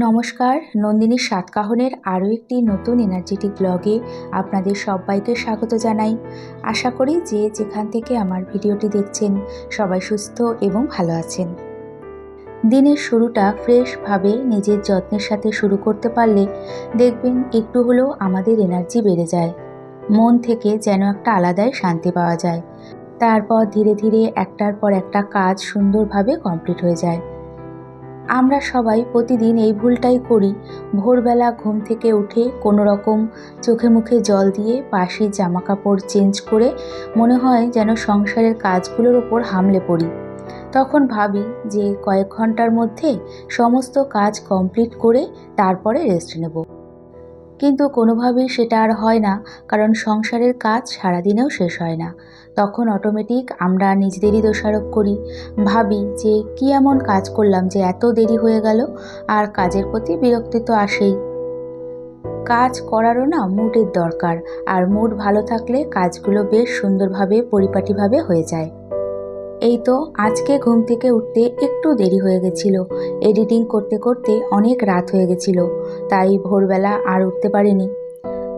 নমস্কার, নন্দিনী সাতকাহনের আরও একটি নতুন এনার্জেটিক ব্লগে আপনাদের সবাইকে স্বাগত জানাই। আশা করি যে যেখান থেকে আমার ভিডিওটি দেখছেন সবাই সুস্থ এবং ভালো আছেন। দিনের শুরুটা ফ্রেশভাবে নিজের যত্নের সাথে শুরু করতে পারলে দেখবেন একটু হলেও আমাদের এনার্জি বেড়ে যায়। মন থেকে যেন একটা আলাদাই শান্তি পাওয়া যায়। তারপর ধীরে ধীরে একটার পর একটা কাজ সুন্দরভাবে কমপ্লিট হয়ে যায়। আমরা সবাই প্রতিদিন এই ভুলটাই করি। ভোরবেলা ঘুম থেকে উঠে কোনো রকম চোখে মুখে জল দিয়ে পাশে জামা কাপড় চেঞ্জ করে মনে হয় যেন সংসারের কাজগুলোর ওপর হামলে পড়ি। তখন ভাবি যে কয়েক ঘণ্টার মধ্যে সমস্ত কাজ কমপ্লিট করে তারপরে রেস্ট নেব। কিন্তু কোনোভাবেই সেটা আর হয় না, কারণ সংসারের কাজ সারাদিনেও শেষ হয় না। তখন অটোমেটিক আমরা নিজেদেরই দোষারোপ করি। ভাবি যে কি এমন কাজ করলাম যে এত দেরি হয়ে গেল, আর কাজের প্রতি বিরক্তি তো আসেই। কাজ করারও না মুডের দরকার, আর মুড ভালো থাকলে কাজগুলো বেশ সুন্দরভাবে, পরিপাটিভাবে হয়ে যায়। এই তো আজকে ঘুম থেকে উঠতে একটু দেরি হয়ে গেছিল। এডিটিং করতে করতে অনেক রাত হয়ে গেছিল, তাই ভোরবেলা আর উঠতে পারিনি।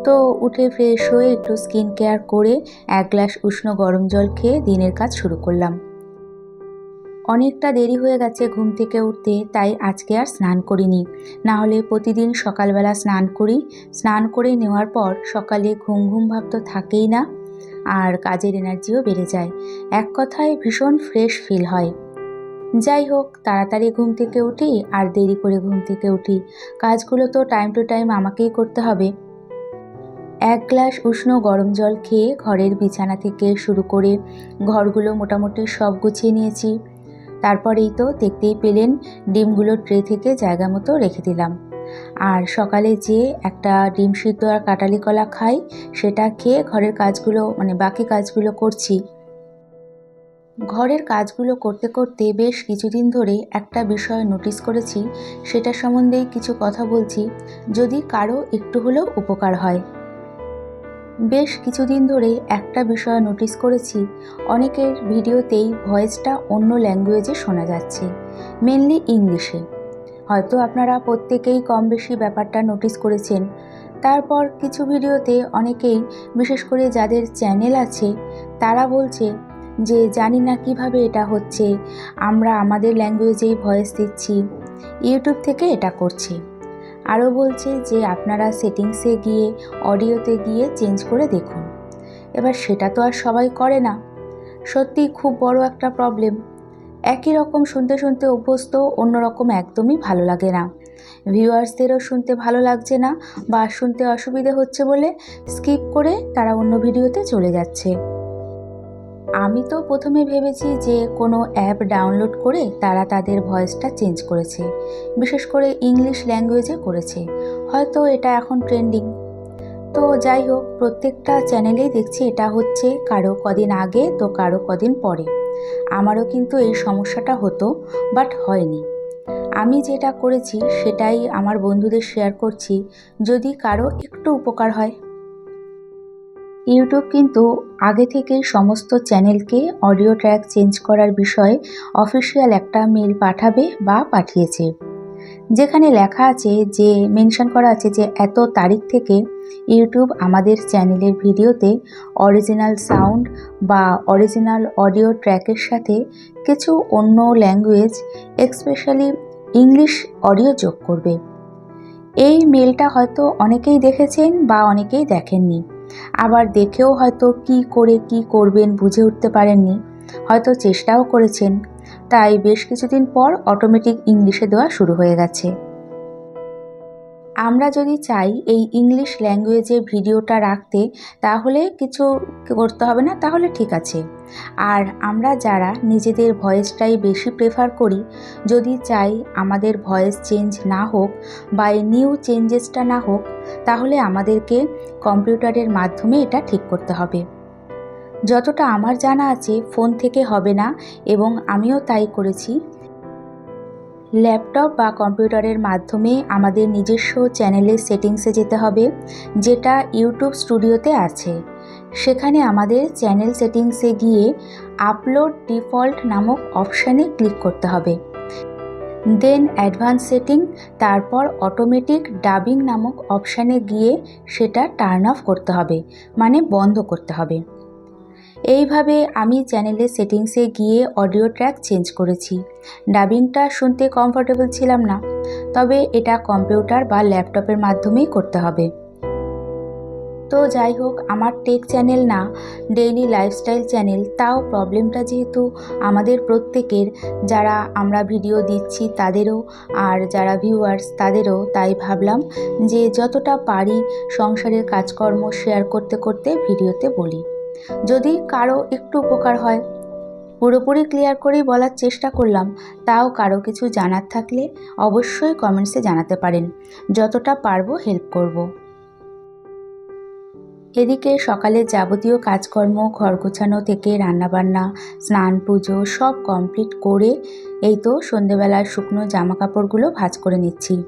তো উঠে ফ্রেশ হয়ে একটু স্কিন কেয়ার করে এক গ্লাস উষ্ণ গরম জল খেয়ে দিনের কাজ শুরু করলাম। অনেকটা দেরি হয়ে গেছে ঘুম থেকে উঠতে, তাই আজকে আর স্নান করিনি। না হলে প্রতিদিন সকালবেলা স্নান করি। স্নান করে নেওয়ার পর সকালে ঘুম ঘুম ভাব তো থাকেই না। আর কাজের এনার্জিও বেড়ে যায়। এক কথায় ভীষণ ফ্রেশ ফিল হয়। যাই হোক, তাড়াতাড়ি ঘুম থেকে উঠি আর দেরি করে ঘুম থেকে উঠি। কাজগুলো তো টাইম টু টাইম আমাকেই করতে হবে। এক গ্লাস উষ্ণ গরম জল খেয়ে ঘরের বিছানা থেকে শুরু করে ঘরগুলো মোটামুটি সব গুছিয়ে নিয়েছি। তারপরেই তো দেখতেই পেলেন, ডিমগুলো ট্রে থেকে জায়গা মতো রেখে দিলাম। আর সকালে যে একটা ডিম সিদ্ধ আর কাটালি কলা খাই, সেটা খেয়ে ঘরের কাজগুলো মানে বাকি কাজগুলো করছি। ঘরের কাজগুলো করতে করতে বেশ কিছুদিন ধরে একটা বিষয় নোটিস করেছি, সেটা সম্বন্ধেই কিছু কথা বলছি, যদি কারও একটু হলেও উপকার হয়। বেশ কিছুদিন ধরে একটা বিষয় নোটিস করেছি, অনেকের ভিডিওতেই ভয়েসটা অন্য ল্যাঙ্গুয়েজে শোনা যাচ্ছে মেনলি ইংলিশে হয়তো আপনারা প্রত্যেকেই কম বেশি ব্যাপারটা নোটিস করেছেন। তারপর কিছু ভিডিওতে অনেকেই, বিশেষ করে যাদের চ্যানেল আছে, তারা বলছে যে, জানি না কীভাবে এটা হচ্ছে। আমরা আমাদের ল্যাঙ্গুয়েজেই ভয়েস দিচ্ছি। ইউটিউব থেকে এটা করছি। আরও বলছে যে, আপনারা সেটিংসে গিয়ে অডিওতে গিয়ে চেঞ্জ করে দেখুন। এবার সেটা তো আর সবাই করে না। সত্যি খুব বড় একটা প্রবলেম একই রকম শুনতে শুনতে অভ্যস্ত অন্যরকম একদমই ভালো লাগে না। ভিউয়ার্সদেরও শুনতে ভালো লাগছে না বা শুনতে অসুবিধে হচ্ছে বলে স্কিপ করে তারা অন্য ভিডিওতে চলে যাচ্ছে। আমি তো প্রথমে ভেবেছি যে কোনো অ্যাপ ডাউনলোড করে তারা তাদের ভয়েসটা চেঞ্জ করেছে, বিশেষ করে ইংলিশ ল্যাঙ্গুয়েজে করেছে। হয়তো এটা এখন ট্রেন্ডিং। তো যাই হোক, প্রত্যেকটা চ্যানেলেই দেখছি এটা হচ্ছে কারও কদিন আগে, তো কারও কদিন পরে। আমারও কিন্তু এই সমস্যাটা হতো বাট হয়নি। আমি যেটা করেছি সেটাই আমার বন্ধুদের শেয়ার করছি, যদি কারও একটু উপকার হয়। ইউটিউব কিন্তু আগে থেকে সমস্ত চ্যানেলকে অডিও ট্র্যাক চেঞ্জ করার বিষয়ে অফিসিয়াল একটা মেল পাঠাবে বা পাঠিয়েছে। যেখানে লেখা আছে যে, মেনশন করা আছে যে, এত তারিখ থেকে ইউটিউব আমাদের চ্যানেলের ভিডিওতে অরিজিনাল সাউন্ড বা অরিজিনাল অডিও ট্র্যাকের সাথে কিছু অন্য ল্যাঙ্গুয়েজ, এক্সপেশালি ইংলিশ অডিও যোগ করবে। এই মেলটা হয়তো অনেকেই দেখেছেন বা অনেকেই দেখেননি। আবার দেখেও হয়তো কি করে কি করবেন বুঝে উঠতে পারেননি। হয়তো চেষ্টাও করেছেন। তাই বেশ কিছুদিন পর অটোমেটিক ইংলিশে দেওয়া শুরু হয়ে গেছে। আমরা যদি চাই এই ইংলিশ ল্যাঙ্গুয়েজে ভিডিওটা রাখতে, তাহলে কিছু করতে হবে না, তাহলে ঠিক আছে। আর আমরা যারা নিজেদের ভয়েসটাই বেশি প্রেফার করি, যদি চাই আমাদের ভয়েস চেঞ্জ না হোক বা নিউ চেঞ্জেসটা না হোক, তাহলে আমাদেরকে কম্পিউটারের মাধ্যমে এটা ঠিক করতে হবে। যতটা আমার জানা আছে, ফোন থেকে হবে না এবং আমিও তাই করেছি। ল্যাপটপ বা কম্পিউটারের মাধ্যমে আমাদের নিজস্ব চ্যানেলের সেটিংসে যেতে হবে, যেটা ইউটিউব স্টুডিওতে আছে। সেখানে আমাদের চ্যানেল সেটিংসে গিয়ে আপলোড ডিফল্ট নামক অপশানে ক্লিক করতে হবে। দেন অ্যাডভান্স সেটিং, তারপর অটোমেটিক ডাবিং নামক অপশানে গিয়ে সেটা টার্ন অফ করতে হবে মানে বন্ধ করতে হবে। এইভাবে আমি চ্যানেলের সেটিংসে গিয়ে অডিও ট্র্যাক চেঞ্জ করেছি। ডাবিংটা শুনতে কমফোর্টেবল ছিলাম না, তবে এটা কম্পিউটার বা ল্যাপটপের মাধ্যমেই করতে হবে। তো যাই হোক, আমার টেক চ্যানেল না, ডেইলি লাইফস্টাইল চ্যানেল, তাও প্রবলেমটা যেহেতু আমাদের প্রত্যেকের, যারা আমরা ভিডিও দিচ্ছি তাদেরও, আর যারা ভিউয়ার্স তাদেরও, তাই ভাবলাম যে যতটা পারি সংসারের কাজকর্ম শেয়ার করতে করতে ভিডিওতে বলি। যদি কারও একটু উপকার হয়। পুরোপুরি ক্লিয়ার করেই বলার চেষ্টা করলাম, তাও কারও কিছু জানার থাকলে অবশ্যই কমেন্টসে জানাতে পারেন। যতটা পারব হেল্প করব। এদিকে সকালে যাবতীয় কাজকর্ম, ঘর গোছানো থেকে রান্নাবান্না, স্নান, পুজো সব কমপ্লিট করে এই তো সন্ধেবেলার শুকনো জামা কাপড়গুলো ভাজ করে নিচ্ছি।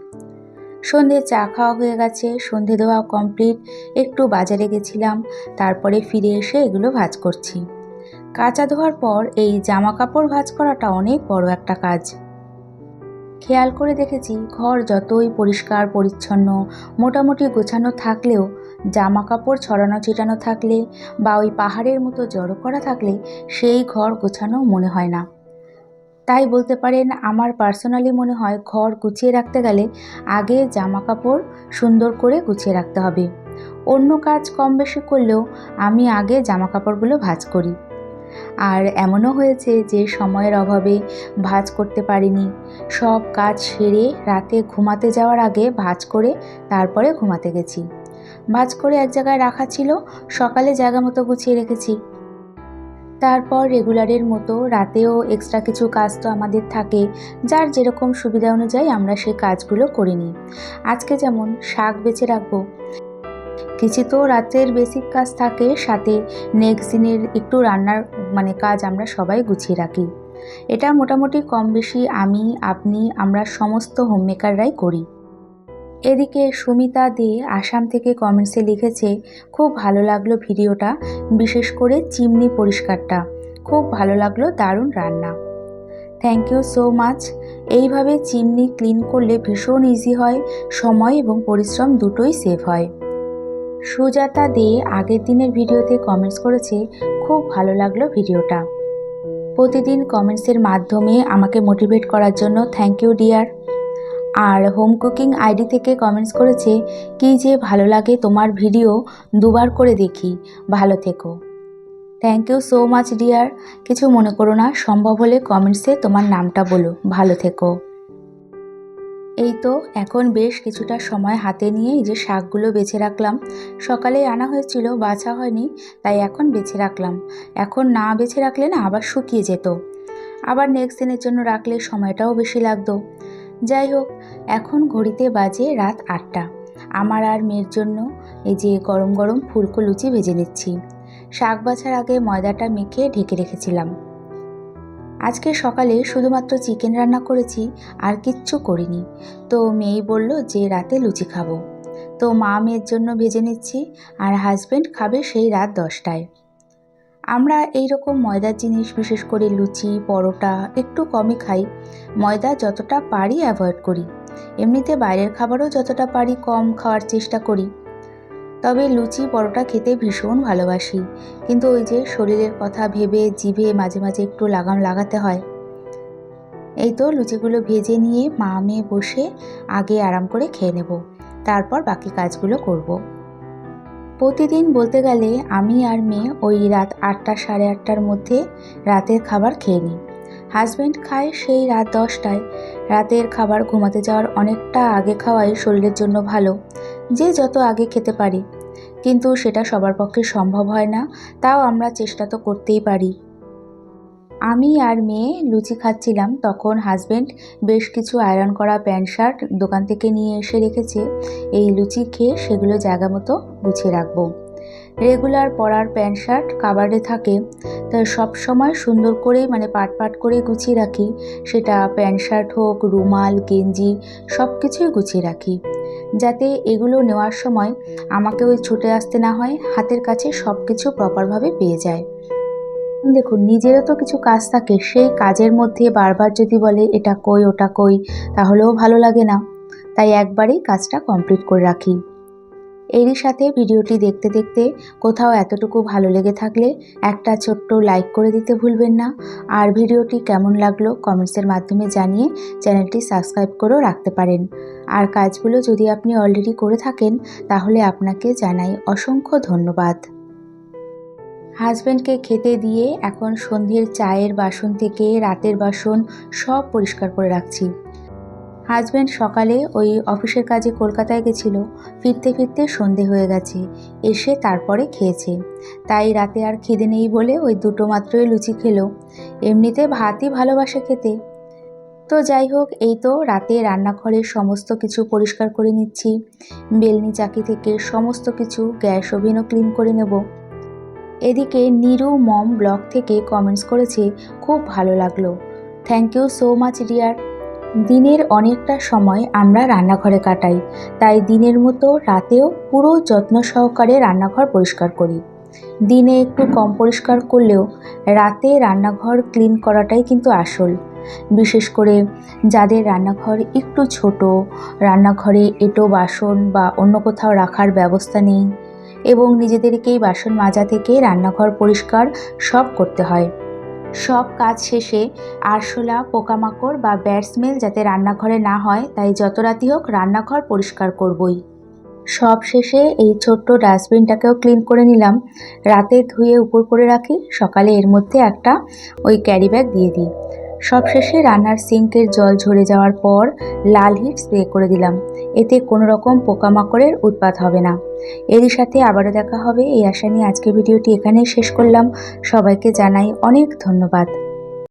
সন্ধে চা খাওয়া হয়ে গেছে, সন্ধে দেওয়া কমপ্লিট একটু বাজারে গেছিলাম, তারপরে ফিরে এসে এগুলো ভাজ করছি। কাঁচা ধোয়ার পর এই জামা কাপড় ভাজ করাটা অনেক বড় একটা কাজ। খেয়াল করে দেখেছি, ঘর যতই পরিষ্কার, পরিচ্ছন্ন, মোটামুটি গোছানো থাকলেও জামা কাপড় ছড়ানো, ছিটানো থাকলে বা ওই পাহাড়ের মতো জড়ো করা থাকলে, সেই ঘর গোছানো মনে হয় না। তাই বলতে পারেন, আমার পার্সোনালি মনে হয় ঘর গুছিয়ে রাখতে গেলে আগে জামা কাপড় সুন্দর করে গুছিয়ে রাখতে হবে। অন্য কাজ কম বেশি করলেও আমি আগে জামা কাপড়গুলো ভাজ করি। আর এমনও হয়েছে যে সময়ের অভাবে ভাজ করতে পারিনি। সব কাজ সেরে রাতে ঘুমাতে যাওয়ার আগে ভাজ করে তারপরে ঘুমাতে গেছি। ভাজ করে এক জায়গায় রাখা ছিল, সকালে জায়গা মতো গুছিয়ে রেখেছি। তারপর রেগুলারের মতো রাতেও এক্সট্রা কিছু কাজ তো আমাদের থাকে, যার যেরকম সুবিধা অনুযায়ী আমরা সেই কাজগুলো করে নিই। আজকে যেমন শাক বেছে রাখব, কিছু তো রাতের বেসিক কাজ থাকে, সাথে নেক্সট দিনের একটু রান্নার মানে কাজ আমরা সবাই গুছিয়ে রাখি। এটা মোটামুটি কম বেশি আমি, আপনি, আমরা সমস্ত হোমমেকাররাই করি। এদিকে সুমিতা দে আসাম থেকে কমেন্টসে লিখেছে, খুব ভালো লাগল ভিডিওটা, বিশেষ করে চিমনি পরিষ্কারটা। খুব ভালো লাগল দারুণ রান্না। থ্যাংক ইউ সো মাচ এইভাবে চিমনি ক্লিন করলে ভীষণ ইজি হয়, সময় এবং পরিশ্রম দুটোই সেভ হয়। সুজাতা দে আগের দিনের ভিডিওতে কমেন্টস করেছে, খুব ভালো লাগল ভিডিওটা। প্রতিদিন কমেন্টসের মাধ্যমে আমাকে মোটিভেট করার জন্য থ্যাংক ইউ ডিয়ার আর হোম কুকিং আইডি থেকে কমেন্টস করেছে, কি যে ভালো লাগে তোমার ভিডিও দুবার করে দেখি। ভালো থেকো। Thank you so much dear কিছু মনে করো না, সম্ভব হলে কমেন্টসে তোমার নামটা বলো। ভালো থেকো। এই তো, এখন বেশ কিছুটা সময় হাতে নিয়ে এই যে শাকগুলো বেছে রাখলাম। সকালে আনা হয়েছিল, বাছা হয়নি, তাই এখন বেছে রাখলাম। এখন না বেছে রাখলে না আবার শুকিয়ে যেত। আবার নেক্সট দিনের জন্য রাখলে সময়টাও বেশি লাগতো। যাই হোক এখন ঘড়িতে বাজে রাত আটটা। আমার আর মেয়ের জন্য এই যে গরম গরম ফুলকো লুচি ভেজে নিচ্ছি। শাক বাছার আগে ময়দাটা মেখে ঢেকে রেখেছিলাম। আজকে সকালে শুধুমাত্র চিকেন রান্না করেছি, আর কিচ্ছু করিনি। তো মেয়ে বলল যে রাতে লুচি খাব। তো মা মেয়ের জন্য ভেজে নিচ্ছি, আর হাজব্যান্ড খাবে সেই রাত দশটায়। আমরা এই রকম ময়দার জিনিস, বিশেষ করে লুচি, পরোটা একটু কমই খাই। ময়দা যতটা পারি অ্যাভয়েড করি। এমনিতে বাইরের খাবারও যতটা পারি কম খাওয়ার চেষ্টা করি। তবে লুচি, পরোটা খেতে ভীষণ ভালোবাসি। কিন্তু ওই যে শরীরের কথা ভেবে জিভে মাঝে মাঝে একটু লাগাম লাগাতে হয়। এই তো লুচিগুলো ভেজে নিয়ে মা মেয়ে বসে আগে আরাম করে খেয়ে নেব। তারপর বাকি কাজগুলো করব। প্রতিদিন বলতে গেলে আমি আর মেয়ে ওই রাত আটটা সাড়ে আটটার মধ্যে রাতের খাবার খেয়ে নিই। হাজব্যান্ড খায় সেই রাত দশটায়। রাতের খাবার ঘুমাতে যাওয়ার অনেকটা আগে খাওয়াই শরীরের জন্য ভালো, যে যত আগে খেতে পারি। কিন্তু সেটা সবার পক্ষে সম্ভব হয় না, তাও আমরা চেষ্টা তো করতেই পারি। আমি আর মেয়ে লুচি খাচ্ছিলাম, তখন হাজব্যান্ড বেশ কিছু আয়রন করা প্যান্ট শার্ট দোকান থেকে নিয়ে এসে রেখেছে। এই লুচি খেয়ে সেগুলো জায়গা মতো গুছিয়ে রাখব। রেগুলার পরার প্যান্ট শার্ট কাবারে থাকে। তাই সব সময় সুন্দর করে মানে পাট পাট করে গুছিয়ে রাখি। সেটা প্যান্ট শার্ট হোক, রুমাল, গেঞ্জি সব কিছুই গুছিয়ে রাখি। যাতে এগুলো নেওয়ার সময় আমাকে ওই ছুটে আসতে না হয়, হাতের কাছে সব কিছু প্রপারভাবে পেয়ে যায়। দেখুন, নিজেরও তো কিছু কাজ থাকে। সেই কাজের মধ্যে বারবার যদি বলে, এটা কই, ওটা কই? তাহলেও ভালো লাগে না। তাই একবারেই কাজটা কমপ্লিট করে রাখি। এরই সাথে ভিডিওটি দেখতে দেখতে কোথাও এতটুকু ভালো লেগে থাকলে একটা ছোট্ট লাইক করে দিতে ভুলবেন না। আর ভিডিওটি কেমন লাগল কমেন্টসের মাধ্যমে জানিয়ে চ্যানেলটি সাবস্ক্রাইব করেও রাখতে পারেন। আর কাজগুলো যদি আপনি অলরেডি করে থাকেন, তাহলে আপনাকে জানাই অসংখ্য ধন্যবাদ। হাজব্যান্ডকে খেতে দিয়ে এখন সন্ধ্যের চায়ের বাসন থেকে রাতের বাসন সব পরিষ্কার করে রাখছি। হাজব্যান্ড সকালে ওই অফিসের কাজে কলকাতায় গেছিল। ফিরতে ফিরতে সন্ধে হয়ে গেছে। এসে তারপরে খেয়েছে। তাই রাতে আর খিদে নেই বলে ওই দুটো মাত্রই লুচি খেলো। এমনিতে ভাতই ভালোবাসে খেতে। তো যাই হোক, এই তো রাতে রান্নাঘরের সমস্ত কিছু পরিষ্কার করে নিচ্ছি। বেলনি চাকি থেকে সমস্ত কিছু, গ্যাস ওভেনও ক্লিন করে নেব। এদিকে নিরু মম ব্লগ থেকে কমেন্টস করেছে, খুব ভালো লাগল। Thank you so much dear দিনের অনেকটা সময় আমরা রান্নাঘরে কাটাই, তাই দিনের মতো রাতেও পুরো যত্ন সহকারে রান্নাঘর পরিষ্কার করি। দিনে একটু কম পরিষ্কার করলেও রাতে রান্নাঘর ক্লিন করাটাই কিন্তু আসল। বিশেষ করে যাদের রান্নাঘর একটু ছোট, রান্নাঘরে এঁটো বাসন বা অন্য কোথাও রাখার ব্যবস্থা নেই এবং নিজেদেরকেই বাসন মাজা থেকে রান্নাঘর পরিষ্কার সব করতে হয়। সব কাজ শেষে আরশোলা, পোকামাকড় বা ব্যাড স্মেল যাতে রান্নাঘরে না হয়, তাই যত রাতি হোক রান্নাঘর পরিষ্কার করবই। সব শেষে এই ছোট্ট ডাস্টবিনটাকেও ক্লিন করে নিলাম। রাতে ধুয়ে উপর করে রাখি, সকালে এর মধ্যে একটা ওই ক্যারি ব্যাগ দিয়ে দিই। সবশেষে রান্নার সিঙ্কের জল ঝরে যাওয়ার পর লাল হিট স্প্রে করে দিলাম। এতে কোনো রকম পোকামাকড়ের উৎপাত হবে না। এরই সাথে আবারও দেখা হবে। এই আশা নিয়ে আজকের ভিডিওটি এখানেই শেষ করলাম। সবাইকে জানাই অনেক ধন্যবাদ।